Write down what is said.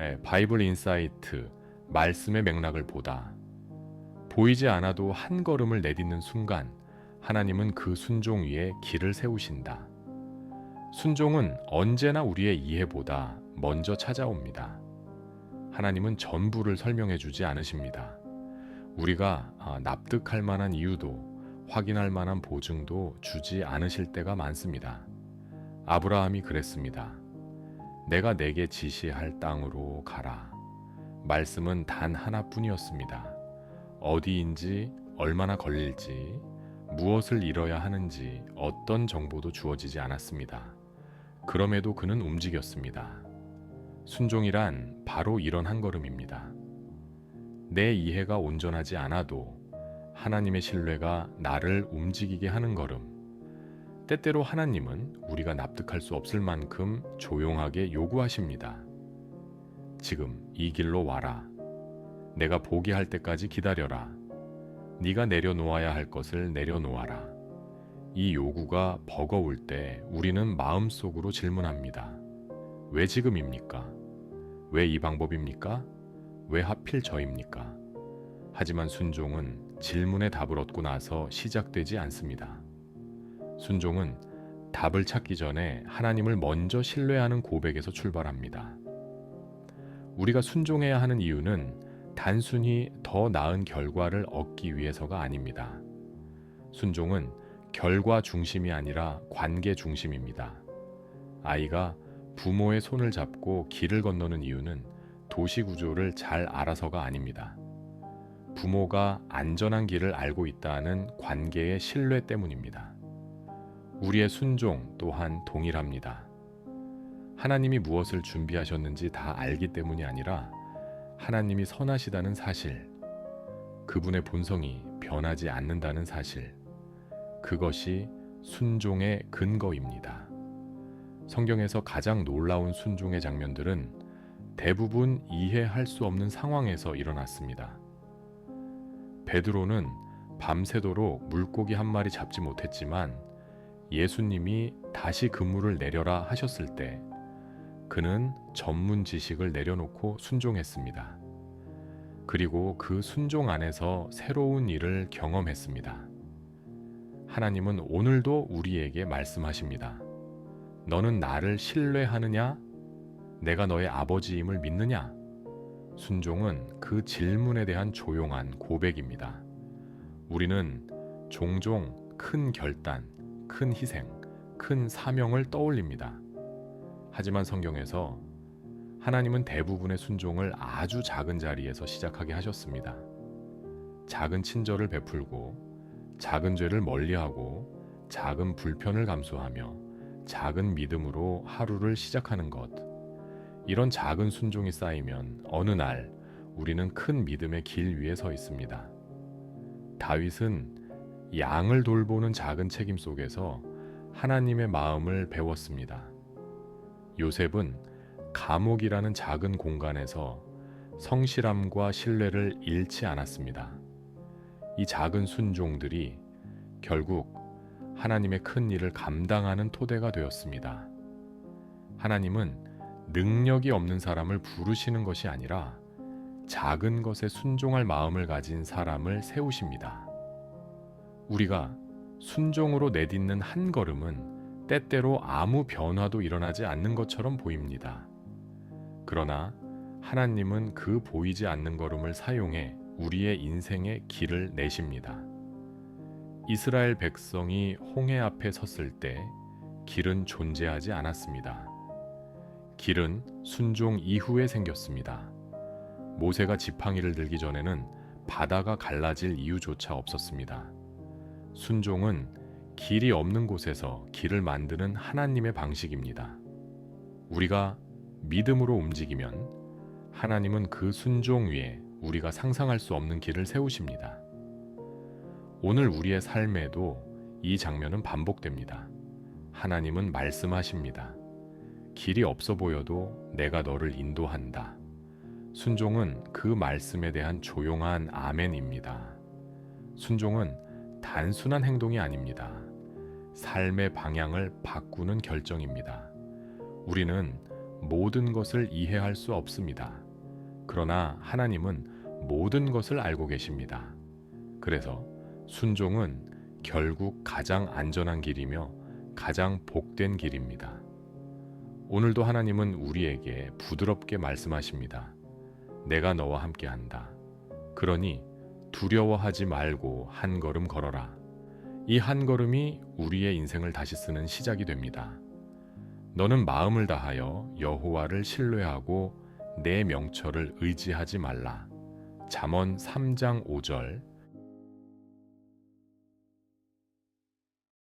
예, 바이블 인사이트 말씀의 맥락을 보다 보이지 않아도 한 걸음을 내딛는 순간 하나님은 그 순종 위에 길을 세우신다. 순종은 언제나 우리의 이해보다 먼저 찾아옵니다. 하나님은 전부를 설명해 주지 않으십니다. 우리가 아, 납득할 만한 이유도 확인할 만한 보증도 주지 않으실 때가 많습니다. 아브라함이 그랬습니다. 내가 내게 지시할 땅으로 가라. 말씀은 단 하나뿐이었습니다. 어디인지, 얼마나 걸릴지, 무엇을 잃어야 하는지 어떤 정보도 주어지지 않았습니다. 그럼에도 그는 움직였습니다. 순종이란 바로 이런 한 걸음입니다. 내 이해가 온전하지 않아도 하나님의 신뢰가 나를 움직이게 하는 걸음. 때때로 하나님은 우리가 납득할 수 없을 만큼 조용하게 요구하십니다. 지금 이 길로 와라. 내가 보게 할 때까지 기다려라. 네가 내려놓아야 할 것을 내려놓아라. 이 요구가 버거울 때 우리는 마음속으로 질문합니다. 왜 지금입니까? 왜 이 방법입니까? 왜 하필 저입니까? 하지만 순종은 질문의 답을 얻고 나서 시작되지 않습니다. 순종은 답을 찾기 전에 하나님을 먼저 신뢰하는 고백에서 출발합니다. 우리가 순종해야 하는 이유는 단순히 더 나은 결과를 얻기 위해서가 아닙니다. 순종은 결과 중심이 아니라 관계 중심입니다. 아이가 부모의 손을 잡고 길을 건너는 이유는 도시 구조를 잘 알아서가 아닙니다. 부모가 안전한 길을 알고 있다는 관계의 신뢰 때문입니다. 우리의 순종 또한 동일합니다. 하나님이 무엇을 준비하셨는지 다 알기 때문이 아니라 하나님이 선하시다는 사실, 그분의 본성이 변하지 않는다는 사실, 그것이 순종의 근거입니다. 성경에서 가장 놀라운 순종의 장면들은 대부분 이해할 수 없는 상황에서 일어났습니다. 베드로는 밤새도록 물고기 한 마리 잡지 못했지만 예수님이 다시 그물을 내려라 하셨을 때 그는 전문 지식을 내려놓고 순종했습니다. 그리고 그 순종 안에서 새로운 일을 경험했습니다. 하나님은 오늘도 우리에게 말씀하십니다. 너는 나를 신뢰하느냐? 내가 너의 아버지임을 믿느냐? 순종은 그 질문에 대한 조용한 고백입니다. 우리는 종종 큰 결단, 큰 희생, 큰 사명을 떠올립니다. 하지만 성경에서 하나님은 대부분의 순종을 아주 작은 자리에서 시작하게 하셨습니다. 작은 친절을 베풀고, 작은 죄를 멀리하고, 작은 불편을 감수하며, 작은 믿음으로 하루를 시작하는 것. 이런 작은 순종이 쌓이면 어느 날 우리는 큰 믿음의 길 위에 서 있습니다. 다윗은 양을 돌보는 작은 책임 속에서 하나님의 마음을 배웠습니다. 요셉은 감옥이라는 작은 공간에서 성실함과 신뢰를 잃지 않았습니다. 이 작은 순종들이 결국 하나님의 큰 일을 감당하는 토대가 되었습니다. 하나님은 능력이 없는 사람을 부르시는 것이 아니라 작은 것에 순종할 마음을 가진 사람을 세우십니다. 우리가 순종으로 내딛는 한 걸음은 때때로 아무 변화도 일어나지 않는 것처럼 보입니다. 그러나 하나님은 그 보이지 않는 걸음을 사용해 우리의 인생의 길을 내십니다. 이스라엘 백성이 홍해 앞에 섰을 때 길은 존재하지 않았습니다. 길은 순종 이후에 생겼습니다. 모세가 지팡이를 들기 전에는 바다가 갈라질 이유조차 없었습니다. 순종은 길이 없는 곳에서 길을 만드는 하나님의 방식입니다. 우리가 믿음으로 움직이면 하나님은 그 순종 위에 우리가 상상할 수 없는 길을 세우십니다. 오늘 우리의 삶에도 이 장면은 반복됩니다. 하나님은 말씀하십니다. 길이 없어 보여도 내가 너를 인도한다. 순종은 그 말씀에 대한 조용한 아멘입니다. 순종은 단순한 행동이 아닙니다. 삶의 방향을 바꾸는 결정입니다. 우리는 모든 것을 이해할 수 없습니다. 그러나 하나님은 모든 것을 알고 계십니다. 그래서 순종은 결국 가장 안전한 길이며 가장 복된 길입니다. 오늘도 하나님은 우리에게 부드럽게 말씀하십니다. 내가 너와 함께 한다. 그러니 두려워하지 말고 한 걸음 걸어라. 이 한 걸음이 우리의 인생을 다시 쓰는 시작이 됩니다. 너는 마음을 다하여 여호와를 신뢰하고 내 명철을 의지하지 말라. 잠언 3장 5절